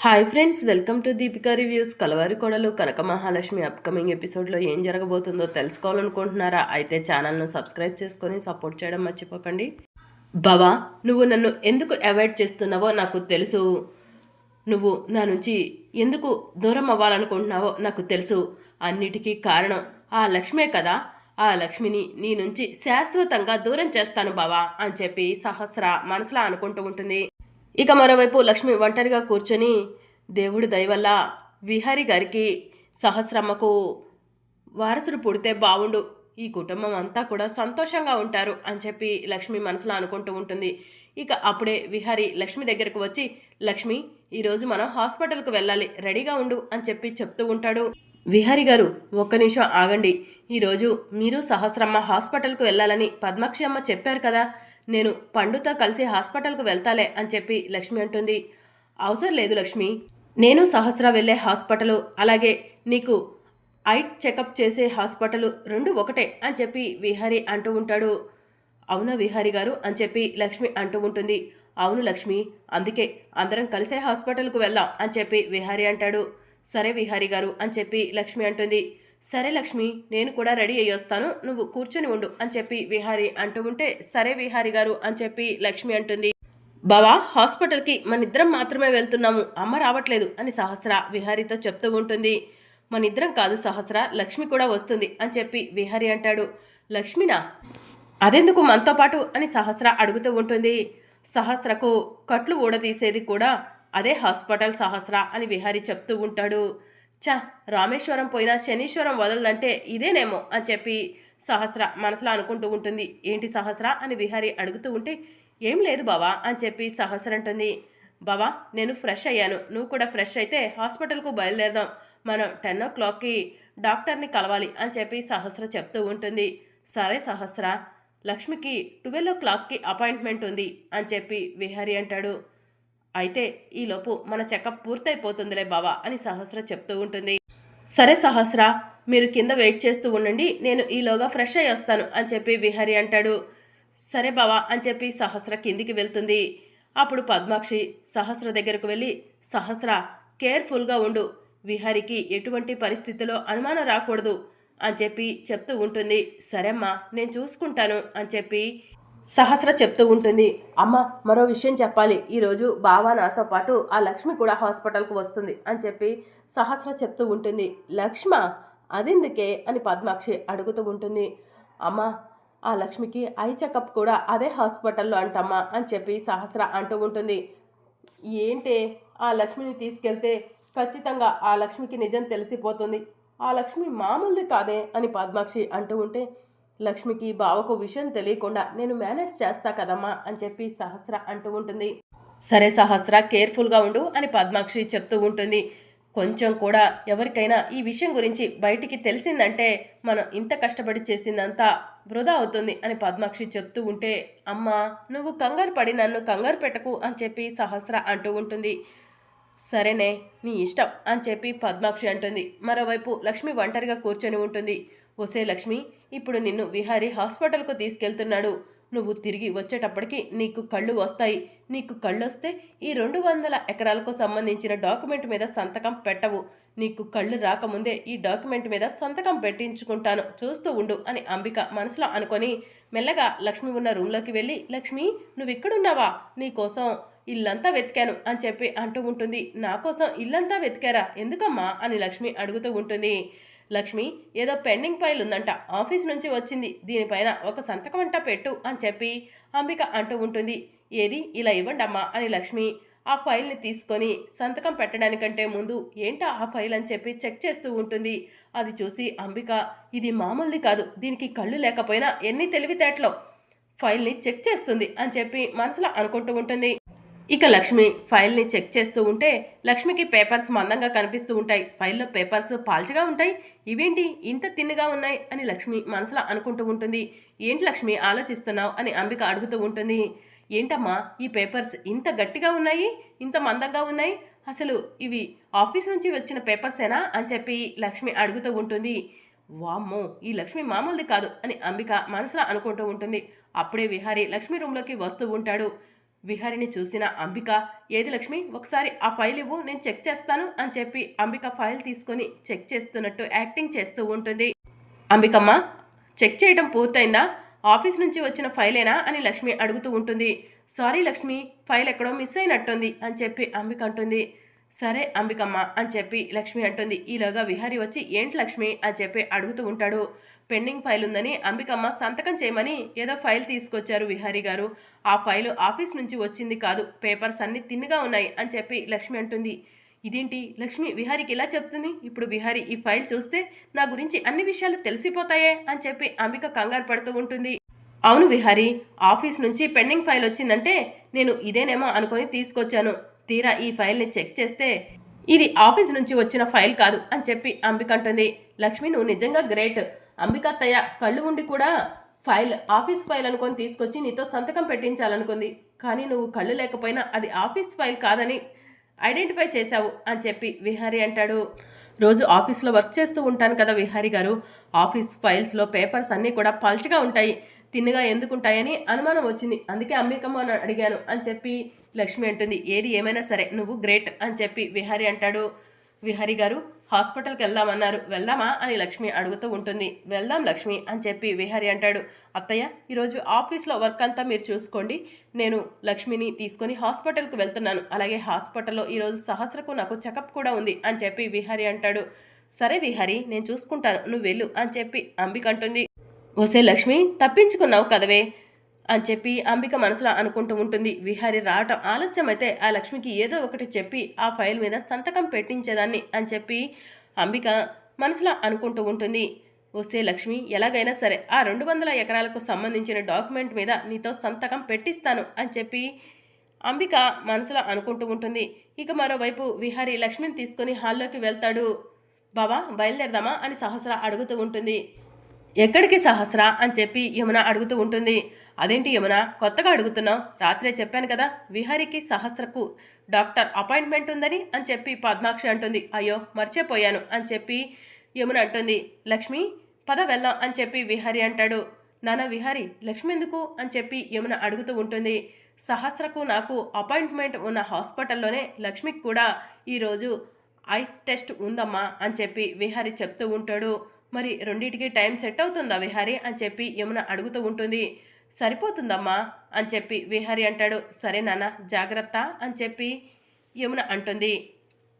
Hi friends welcome to Deepika reviews. Kalavari Kodalu Kanaka Mahalakshmi upcoming ఎపిసోడ్లో ఏం జరగబోతుందో తెలుసుకోవాలనుకుంటున్నారా? అయితే ఛానల్ను సబ్స్క్రైబ్ చేసుకొని సపోర్ట్ చేయడం మర్చిపోకండి. బావా నువ్వు నన్ను ఎందుకు అవాయిడ్ చేస్తున్నావో నాకు తెలుసు. నువ్వు నా నుంచి ఎందుకు దూరం అవ్వాలనుకుంటున్నావో నాకు తెలుసు. అన్నిటికీ కారణం ఆ లక్ష్మే కదా. ఆ లక్ష్మిని నీ నుంచి శాశ్వతంగా దూరం చేస్తాను బావా అని చెప్పి సహస్ర మనసులో అనుకుంటూ ఉంటుంది. ఇక మరోవైపు లక్ష్మి ఒంటరిగా కూర్చొని దేవుడి దయవల్ల విహారి గారికి సహస్రమ్మకు వారసుడు పుడితే బావుండు. ఈ కుటుంబం అంతా కూడా సంతోషంగా ఉంటారు అని చెప్పి లక్ష్మి మనసులో అనుకుంటూ ఉంటుంది. ఇక అప్పుడే విహారి లక్ష్మి దగ్గరకు వచ్చి లక్ష్మి ఈరోజు మనం హాస్పిటల్కు వెళ్ళాలి రెడీగా ఉండు అని చెప్పి చెప్తూ ఉంటాడు. విహారి గారు ఒక్క నిమిషం ఆగండి. ఈరోజు మీరు సహస్రమ్మ హాస్పిటల్కు వెళ్ళాలని పద్మాక్షి అమ్మ చెప్పారు కదా. నేను పండుతో కలిసి హాస్పిటల్కు వెళ్తాలే అని చెప్పి లక్ష్మి అంటుంది. అవసరం లేదు లక్ష్మి. నేను సహస్ర వెళ్ళే హాస్పిటల్ అలాగే నీకు ఐట్ చెకప్ చేసే హాస్పిటల్ రెండు ఒకటే అని చెప్పి విహారి అంటూ ఉంటాడు. అవునా విహారి గారు? అని చెప్పి లక్ష్మి అంటూ ఉంటుంది. అవును లక్ష్మి అందుకే అందరం కలిసే హాస్పిటల్కు వెళ్దాం అని చెప్పి విహారి అంటాడు. సరే విహారి గారు అని చెప్పి లక్ష్మి అంటుంది. సరే లక్ష్మి నేను కూడా రెడీ అయ్యొస్తాను నువ్వు కూర్చొని ఉండు అని చెప్పి విహారి అంటూ ఉంటే సరే విహారి గారు అని చెప్పి లక్ష్మి అంటుంది. బావా హాస్పిటల్కి మన ఇద్దరం మాత్రమే వెళ్తున్నాము. అమ్మ రావట్లేదు అని సహస్ర విహారీతో చెప్తూ ఉంటుంది. మన ఇద్దరం కాదు సహస్ర లక్ష్మి కూడా వస్తుంది అని చెప్పి విహారి అంటాడు. లక్ష్మినా? అదెందుకు మనతో పాటు అని సహస్ర అడుగుతూ ఉంటుంది. సహస్రకు కట్లు ఊడదీసేది కూడా అదే హాస్పిటల్ సహస్ర అని విహారి చెప్తూ ఉంటాడు. చా రామేశ్వరం పోయినా శనీశ్వరం వదలదంటే ఇదేనేమో అని చెప్పి సహస్ర మనసులో అనుకుంటూ ఉంటుంది. ఏంటి సహస్ర అని విహారి అడుగుతూ ఉంటే ఏం లేదు బావా అని చెప్పి సహస్ర అంటుంది. బావా నేను ఫ్రెష్ అయ్యాను. నువ్వు కూడా ఫ్రెష్ అయితే హాస్పిటల్కు బయలుదేరదాం. మనం టెన్ ఓ క్లాక్కి డాక్టర్ని కలవాలి అని చెప్పి సహస్ర చెప్తూ ఉంటుంది. సరే సహస్ర లక్ష్మికి ట్వెల్వ్ ఓ క్లాక్కి అపాయింట్మెంట్ ఉంది అని చెప్పి విహారి అంటాడు. అయితే ఈలోపు మన చెకప్ పూర్తయిపోతుందిలే బావా అని సహస్ర చెప్తూ ఉంటుంది. సరే సహస్ర మీరు కింద వెయిట్ చేస్తూ ఉండండి నేను ఈలోగా ఫ్రెష్ అయ్యి వస్తాను అని చెప్పి విహరి అంటాడు. సరే బావా అని చెప్పి సహస్ర కిందికి వెళ్తుంది. అప్పుడు పద్మాక్షి సహస్ర దగ్గరకు వెళ్ళి సహస్ర కేర్ఫుల్గా ఉండు విహారికి ఎటువంటి పరిస్థితిలో అనుమానం రాకూడదు అని చెప్పి చెప్తూ ఉంటుంది. సరేమ్మా నేను చూసుకుంటాను అని చెప్పి సహస్ర చెప్తూ ఉంటుంది. అమ్మ మరో విషయం చెప్పాలి. ఈరోజు బావ నాతో పాటు ఆ లక్ష్మి కూడా హాస్పిటల్కు వస్తుంది అని చెప్పి సహస్ర చెప్తూ ఉంటుంది. లక్ష్మ అదెందుకే అని పద్మాక్షి అడుగుతూ ఉంటుంది. అమ్మ ఆ లక్ష్మికి ఐ చెకప్ కూడా అదే హాస్పిటల్లో అంటమ్మా అని చెప్పి సహస్ర అంటూ ఉంటుంది. ఏంటే? ఆ లక్ష్మిని తీసుకెళ్తే ఖచ్చితంగా ఆ లక్ష్మికి నిజం తెలిసిపోతుంది. ఆ లక్ష్మి మామూలుది కాదే అని పద్మాక్షి అంటూ ఉంటే లక్ష్మికి బావకు విషయం తెలియకుండా నేను మేనేజ్ చేస్తా కదమ్మా అని చెప్పి సహస్ర అంటూ ఉంటుంది. సరే సహస్ర కేర్ఫుల్గా ఉండు అని పద్మాక్షి చెప్తూ ఉంటుంది. కొంచెం కూడా ఎవరికైనా ఈ విషయం గురించి బయటికి తెలిసిందంటే మనం ఇంత కష్టపడి చేసిందంతా వృధా అవుతుంది అని పద్మాక్షి చెప్తూ ఉంటే అమ్మా నువ్వు కంగారు పడి నన్ను కంగారు పెట్టకు అని చెప్పి సహస్ర అంటూ ఉంటుంది. సరేనే నీ ఇష్టం అని చెప్పి పద్మాక్షి అంటుంది. మరోవైపు లక్ష్మి ఒంటరిగా కూర్చొని ఉంటుంది. ఒసే లక్ష్మి ఇప్పుడు నిన్ను విహారీ హాస్పిటల్కు తీసుకెళ్తున్నాడు. నువ్వు తిరిగి వచ్చేటప్పటికి నీకు కళ్ళు వస్తాయి. నీకు కళ్ళు వస్తే ఈ రెండు వందల ఎకరాలకు సంబంధించిన డాక్యుమెంట్ మీద సంతకం పెట్టవు. నీకు కళ్ళు రాకముందే ఈ డాక్యుమెంట్ మీద సంతకం పెట్టించుకుంటాను. చూస్తూ ఉండు అని అంబిక మనసులో అనుకొని మెల్లగా లక్ష్మి ఉన్న రూమ్లోకి వెళ్ళి లక్ష్మి నువ్వు ఇక్కడున్నావా నీకోసం ఇల్లంతా వెతికాను అని చెప్పి అంటూ ఉంటుంది. నా కోసం ఇల్లంతా వెతికారా? ఎందుకమ్మా? అని లక్ష్మి అడుగుతూ ఉంటుంది. లక్ష్మి ఏదో పెండింగ్ ఫైల్ ఉందంట. ఆఫీస్ నుంచి వచ్చింది. దీనిపైన ఒక సంతకం అంట పెట్టు అని చెప్పి అంబిక అంటూ ఉంటుంది. ఏది? ఇలా ఇవ్వండమ్మా అని లక్ష్మి ఆ ఫైల్ని తీసుకొని సంతకం పెట్టడానికంటే ముందు ఏంటా ఆ ఫైల్ అని చెప్పి చెక్ చేస్తూ ఉంటుంది. అది చూసి అంబిక ఇది మామూలుది కాదు. దీనికి కళ్ళు లేకపోయినా ఎన్ని తెలివితేటలో ఫైల్ని చెక్ చేస్తుంది అని చెప్పి మనసులో అనుకుంటూ ఉంటుంది. ఇక లక్ష్మి ఫైల్ని చెక్ చేస్తూ ఉంటే లక్ష్మికి పేపర్స్ మందంగా కనిపిస్తూ ఉంటాయి. ఫైల్లో పేపర్స్ పాల్చగా ఉంటాయి. ఇవేంటి? ఇంత తిన్నగా ఉన్నాయి అని లక్ష్మి మనసులో అనుకుంటూ ఉంటుంది. ఏంటి లక్ష్మి ఆలోచిస్తున్నావు అని అంబిక అడుగుతూ ఉంటుంది. ఏంటమ్మా? ఈ పేపర్స్ ఇంత గట్టిగా ఉన్నాయి? ఇంత మందంగా ఉన్నాయి? అసలు ఇవి ఆఫీస్ నుంచి వచ్చిన పేపర్సేనా అని చెప్పి లక్ష్మి అడుగుతూ ఉంటుంది. వామ్మో! ఈ లక్ష్మి మామూలుది కాదు అని అంబిక మనసులో అనుకుంటూ ఉంటుంది. అప్పుడే విహారి లక్ష్మి రూమ్లోకి వస్తూ ఉంటాడు. విహారిని చూసిన అంబిక ఏది లక్ష్మి? ఒకసారి ఆ ఫైల్ ఇవ్వు నేను చెక్ చేస్తాను అని చెప్పి అంబిక ఫైల్ తీసుకొని చెక్ చేస్తున్నట్టు యాక్టింగ్ చేస్తూ ఉంటుంది. అంబికమ్మ చెక్ చేయడం పూర్తయిందా? ఆఫీస్ నుంచి వచ్చిన ఫైలేనా? అని లక్ష్మి అడుగుతూ ఉంటుంది. సారీ లక్ష్మి ఫైల్ ఎక్కడో మిస్ అయినట్టుంది అని చెప్పి అంబిక అంటుంది. సరే అంబికమ్మ అని చెప్పి లక్ష్మి అంటుంది. ఈలోగా విహారి వచ్చి ఏంటి లక్ష్మి? అని చెప్పి అడుగుతూ ఉంటాడు. పెండింగ్ ఫైల్ ఉందని అంబికమ్మ సంతకం చేయమని ఏదో ఫైల్ తీసుకొచ్చారు విహారీ గారు. ఆ ఫైలు ఆఫీస్ నుంచి వచ్చింది కాదు పేపర్స్ అన్ని తిన్నగా ఉన్నాయి అని చెప్పి లక్ష్మి అంటుంది. ఇదేంటి లక్ష్మి విహారికి ఇలా చెప్తుంది? ఇప్పుడు విహారి ఈ ఫైల్ చూస్తే నా గురించి అన్ని విషయాలు తెలిసిపోతాయే? అని చెప్పి అంబిక కంగారు పడుతూ ఉంటుంది. అవును విహారి ఆఫీస్ నుంచి పెండింగ్ ఫైల్ వచ్చిందంటే నేను ఇదేనేమో అనుకొని తీసుకొచ్చాను. తీరా ఈ ఫైల్ని చెక్ చేస్తే ఇది ఆఫీస్ నుంచి వచ్చిన ఫైల్ కాదు అని చెప్పి అంబిక అంటుంది. లక్ష్మి నువ్వు నిజంగా గ్రేట్. అంబిక అత్తయ్య కళ్ళు ఉండి కూడా ఫైల్ ఆఫీస్ ఫైల్ అనుకొని తీసుకొచ్చి నీతో సంతకం పెట్టించాలనుకుంది. కానీ నువ్వు కళ్ళు లేకపోయినా అది ఆఫీస్ ఫైల్ కాదని ఐడెంటిఫై చేశావు అని చెప్పి విహారీ అంటాడు. రోజు ఆఫీస్లో వర్క్ చేస్తూ ఉంటాను కదా విహారీ గారు. ఆఫీస్ ఫైల్స్లో పేపర్స్ అన్నీ కూడా పల్చగా ఉంటాయి. తిన్నగా ఎందుకుంటాయని అనుమానం వచ్చింది. అందుకే అమ్మికమ్మ అని అడిగాను అని చెప్పి లక్ష్మి అంటుంది ఏది ఏమైనా సరే నువ్వు గ్రేట్ అని చెప్పి విహారి అంటాడు. విహారి గారు హాస్పిటల్కి వెళ్దామన్నారు. వెళ్దామా? అని లక్ష్మి అడుగుతూ ఉంటుంది. వెళ్దాం లక్ష్మి అని చెప్పి విహారి అంటాడు. అత్తయ్య ఈరోజు ఆఫీస్లో వర్క్ అంతా మీరు చూసుకోండి. నేను లక్ష్మిని తీసుకొని హాస్పిటల్కి వెళ్తున్నాను. అలాగే హాస్పిటల్లో ఈరోజు సహస్రకు నాకు చెకప్ కూడా ఉంది అని చెప్పి విహారి అంటాడు. సరే విహారి నేను చూసుకుంటాను. నువ్వు వెళ్ళు అని చెప్పి అంబిక అంటుంది. ఓసే లక్ష్మి తప్పించుకున్నావు కదవే. అని చెప్పి అంబిక మనసులో అనుకుంటూ ఉంటుంది. విహారి రావటం ఆలస్యమైతే ఆ లక్ష్మికి ఏదో ఒకటి చెప్పి ఆ ఫైల్ మీద సంతకం పెట్టించేదాన్ని అని చెప్పి అంబిక మనసులో అనుకుంటూ ఉంటుంది. వస్తే లక్ష్మి ఎలాగైనా సరే ఆ రెండు వందల ఎకరాలకు సంబంధించిన డాక్యుమెంట్ మీద నీతో సంతకం పెట్టిస్తాను అని చెప్పి అంబిక మనసులో అనుకుంటూ ఉంటుంది. ఇక మరోవైపు విహారి లక్ష్మిని తీసుకొని హాల్లోకి వెళ్తాడు. బావా బయలుదేరదామా? అని సహస్ర అడుగుతూ ఉంటుంది. ఎక్కడికి సహస్ర? అని చెప్పి యమున అడుగుతూ ఉంటుంది. అదేంటి యమున? కొత్తగా అడుగుతున్నావు. రాత్రే చెప్పాను కదా విహారికి సహస్రకు డాక్టర్ అపాయింట్మెంట్ ఉందని అని చెప్పి పద్మాక్షి అంటుంది. అయ్యో మర్చిపోయాను అని చెప్పి యమున అంటుంది. లక్ష్మి పద వెళ్దాం అని చెప్పి విహారి అంటాడు. నాన్న విహారి లక్ష్మి ఎందుకు? అని చెప్పి యమున అడుగుతూ ఉంటుంది. సహస్రకు నాకు అపాయింట్మెంట్ ఉన్న హాస్పిటల్లోనే లక్ష్మికి కూడా ఈరోజు ఐ టెస్ట్ ఉందమ్మా అని చెప్పి విహారి చెప్తూ ఉంటాడు. మరి రెండింటికి టైం సెట్ అవుతుందా విహారి? అని చెప్పి యమున అడుగుతూ ఉంటుంది. సరిపోతుందమ్మా అని చెప్పి విహారి అంటాడు. సరే నాన్న జాగ్రత్త అని చెప్పి యమున అంటుంది.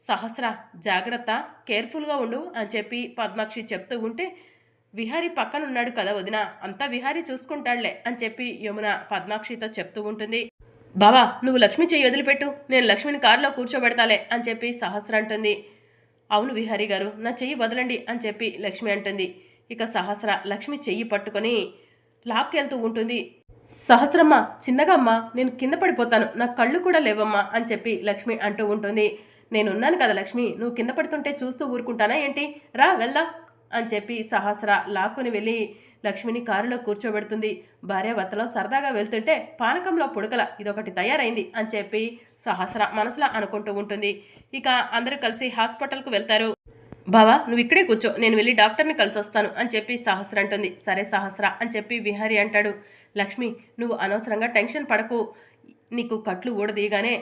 సహస్ర జాగ్రత్త కేర్ఫుల్గా ఉండు అని చెప్పి పద్మాక్షి చెప్తూ ఉంటే విహారి పక్కన ఉన్నాడు కదా వదిన అంతా విహారి చూసుకుంటాడులే అని చెప్పి యమున పద్మాక్షితో చెప్తూ ఉంటుంది. బావా నువ్వు లక్ష్మి చెయ్యి వదిలిపెట్టు నేను లక్ష్మిని కారులో కూర్చోబెడతాలే అని చెప్పి సహస్ర అంటుంది. అవును విహారీ గారు నా చెయ్యి వదలండి అని చెప్పి లక్ష్మి అంటుంది. ఇక సహస్ర లక్ష్మి చెయ్యి పట్టుకొని లాక్కెళ్తూ ఉంటుంది. సహస్రమ్మ చిన్నగా అమ్మా నేను కింద పడిపోతాను. నా కళ్ళు కూడా లేవమ్మా అని చెప్పి లక్ష్మి అంటూ ఉంటుంది. నేనున్నాను కదా లక్ష్మి నువ్వు కింద పడుతుంటే చూస్తూ ఊరుకుంటానా ఏంటి? రా వెళ్దా అని చెప్పి సహస్ర లాక్కుని వెళ్ళి లక్ష్మిని కారులో కూర్చోబెడుతుంది. భార్యాభర్తలో సరదాగా వెళ్తుంటే పానకంలో పుడకల ఇదొకటి తయారైంది అని చెప్పి సహస్ర మనసులో అనుకుంటూ ఉంటుంది. ఇక అందరూ కలిసి హాస్పిటల్కు వెళ్తారు. బావా నువ్వు ఇక్కడే కూర్చో నేను వెళ్ళి డాక్టర్ని కలిసి వస్తాను అని చెప్పి సహస్ర అంటుంది. సరే సహస్ర అని చెప్పి విహారి అంటాడు. లక్ష్మి నువ్వు అనవసరంగా టెన్షన్ పడకు. నీకు కట్లు ఊడదీయగానే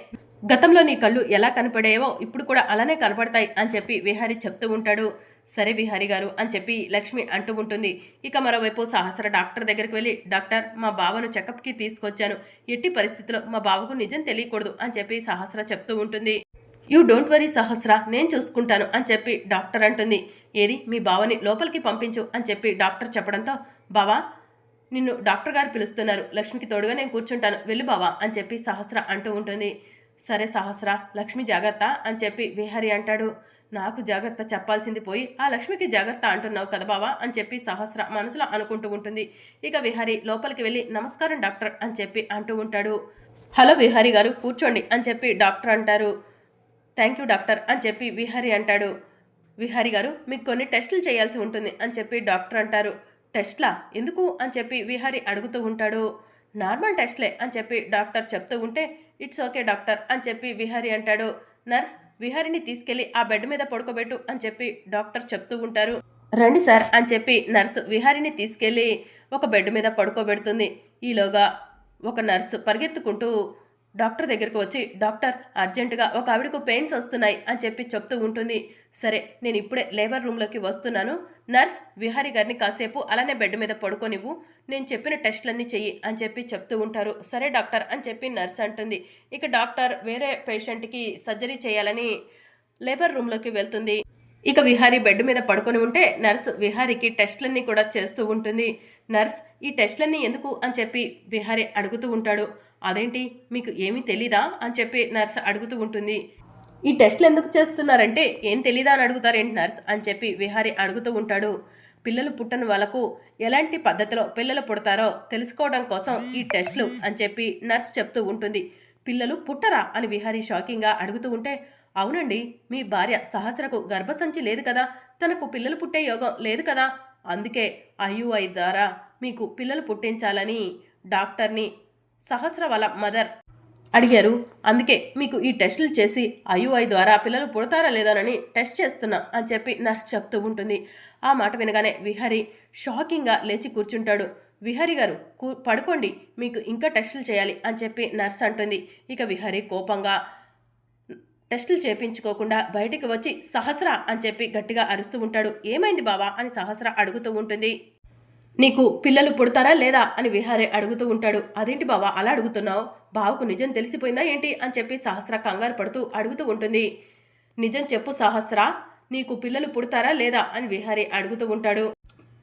గతంలో నీ కళ్ళు ఎలా కనపడేవో ఇప్పుడు కూడా అలానే కనపడతాయి అని చెప్పి విహారి చెప్తూ ఉంటాడు. సరే విహారి గారు అని చెప్పి లక్ష్మి అంటూ ఉంటుంది. ఇక మరోవైపు సహస్ర డాక్టర్ దగ్గరికి వెళ్ళి డాక్టర్ మా బావను చెకప్కి తీసుకొచ్చాను. ఎట్టి పరిస్థితిలో మా బావకు నిజం తెలియకూడదు అని చెప్పి సహస్ర చెప్తూ ఉంటుంది. యూ డోంట్ వరీ సహస్ర నేను చూసుకుంటాను అని చెప్పి డాక్టర్ అంటుంది. ఏది? మీ బావని లోపలికి పంపించు అని చెప్పి డాక్టర్ చెప్పడంతో బావా నిన్ను డాక్టర్ గారు పిలుస్తున్నారు. లక్ష్మికి తోడుగా నేను కూర్చుంటాను. వెళ్ళు బావా అని చెప్పి సహస్ర అంటూ ఉంటుంది. సరే సహస్ర లక్ష్మి జాగ్రత్త అని చెప్పి విహరి అంటాడు. నాకు జాగ్రత్త చెప్పాల్సింది పోయి ఆ లక్ష్మికి జాగ్రత్త అంటున్నావు కదా బావా అని చెప్పి సహస్ర మనసులో అనుకుంటూ ఉంటుంది. ఇక విహారి లోపలికి వెళ్ళి నమస్కారం డాక్టర్ అని చెప్పి అంటూ ఉంటాడు. హలో విహారి గారు కూర్చోండి అని చెప్పి డాక్టర్ అంటారు. థ్యాంక్ యూ డాక్టర్ అని చెప్పి విహారి అంటాడు. విహారి గారు మీకు కొన్ని టెస్టులు చేయాల్సి ఉంటుంది అని చెప్పి డాక్టర్ అంటారు. టెస్ట్లా? ఎందుకు? అని చెప్పి విహారి అడుగుతూ ఉంటాడు. నార్మల్ టెస్ట్లే అని చెప్పి డాక్టర్ చెప్తూ ఉంటే ఇట్స్ ఓకే డాక్టర్ అని చెప్పి విహారి అంటాడు. నర్స్ విహారిని తీసుకెళ్ళి ఆ బెడ్ మీద పడుకోబెట్టు అని చెప్పి డాక్టర్ చెప్తూ ఉంటారు. రండి సార్ అని చెప్పి నర్సు విహారిని తీసుకెళ్ళి ఒక బెడ్ మీద పడుకోబెడుతుంది. ఈలోగా ఒక నర్సు పరిగెత్తుకుంటూ డాక్టర్ దగ్గరికి వచ్చి డాక్టర్ అర్జెంటుగా ఒక ఆవిడకు పెయిన్స్ వస్తున్నాయి అని చెప్పి చెప్తూ ఉంటుంది. సరే నేను ఇప్పుడే లేబర్ రూమ్లోకి వస్తున్నాను. నర్స్ విహారీ గారిని కాసేపు అలానే బెడ్ మీద పడుకోనివ్వు. నేను చెప్పిన టెస్టులన్నీ చెయ్యి అని చెప్పి చెప్తూ ఉంటారు. సరే డాక్టర్ అని చెప్పి నర్స్ అంటుంది. ఇక డాక్టర్ వేరే పేషెంట్కి సర్జరీ చేయాలని లేబర్ రూమ్లోకి వెళ్తుంది. ఇక విహారీ బెడ్ మీద పడుకొని ఉంటే నర్సు విహారీకి టెస్ట్లన్నీ కూడా చేస్తూ ఉంటుంది. నర్స్ ఈ టెస్ట్లన్నీ ఎందుకు అని చెప్పి విహారీ అడుగుతూ ఉంటాడు. అదేంటి? మీకు ఏమీ తెలీదా? అని చెప్పి నర్స్ అడుగుతూ ఉంటుంది. ఈ టెస్ట్లు ఎందుకు చేస్తున్నారంటే ఏం తెలీదా అని అడుగుతారేంటి నర్స్? అని చెప్పి విహారీ అడుగుతూ ఉంటాడు. పిల్లలు పుట్టని వాళ్ళకు ఎలాంటి పద్ధతిలో పిల్లలు పుడతారో తెలుసుకోవడం కోసం ఈ టెస్ట్లు అని చెప్పి నర్స్ చెప్తూ ఉంటుంది. పిల్లలు పుట్టరా? అని విహారీ షాకింగ్గా అడుగుతూ ఉంటే అవునండి మీ భార్య సహస్రకు గర్భసంచి లేదు కదా. తనకు పిల్లలు పుట్టే యోగం లేదు కదా. అందుకే ఐయుఐ ద్వారా మీకు పిల్లలు పుట్టించాలని డాక్టర్ని సహస్ర వాళ్ళ మదర్ అడిగారు. అందుకే మీకు ఈ టెస్టులు చేసి ఐయుఐ ద్వారా పిల్లలు పుడతారా లేదోనని టెస్ట్ చేస్తున్నా అని చెప్పి నర్స్ చెప్తూ ఉంటుంది. ఆ మాట వినగానే విహరి షాకింగ్గా లేచి కూర్చుంటాడు. విహరి గారు కూ పడుకోండి మీకు ఇంకా టెస్టులు చేయాలి అని చెప్పి నర్స్ అంటుంది. ఇక విహరి కోపంగా టెస్టులు చేపించుకోకుండా బయటికి వచ్చి సహస్ర అని చెప్పి గట్టిగా అరుస్తూ ఉంటాడు. ఏమైంది బావా అని సహస్ర అడుగుతూ ఉంటుంది. నీకు పిల్లలు పుడతారా లేదా అని విహారే అడుగుతూ ఉంటాడు. అదేంటి బావా అలా అడుగుతున్నావు? బావకు నిజం తెలిసిపోయిందా ఏంటి అని చెప్పి సహస్ర కంగారు పడుతూ అడుగుతూ ఉంటుంది. నిజం చెప్పు సహస్ర నీకు పిల్లలు పుడతారా లేదా అని విహారి అడుగుతూ ఉంటాడు.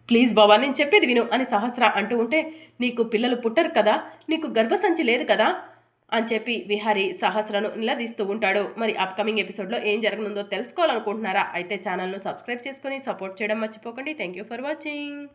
ప్లీజ్ బావా నేను చెప్పేది విను అని సహస్ర అంటూ ఉంటే నీకు పిల్లలు పుట్టరు కదా నీకు గర్భసంచి లేదు కదా అని చెప్పి విహారి సహస్రను నిలదీస్తూ ఉంటాడు. మరి అప్కమింగ్ ఎపిసోడ్లో ఏం జరగనుందో తెలుసుకోవాలనుకుంటున్నారా? అయితే ఛానల్ను సబ్స్క్రైబ్ చేసుకొని సపోర్ట్ చేయడం మర్చిపోకండి. Thank you for watching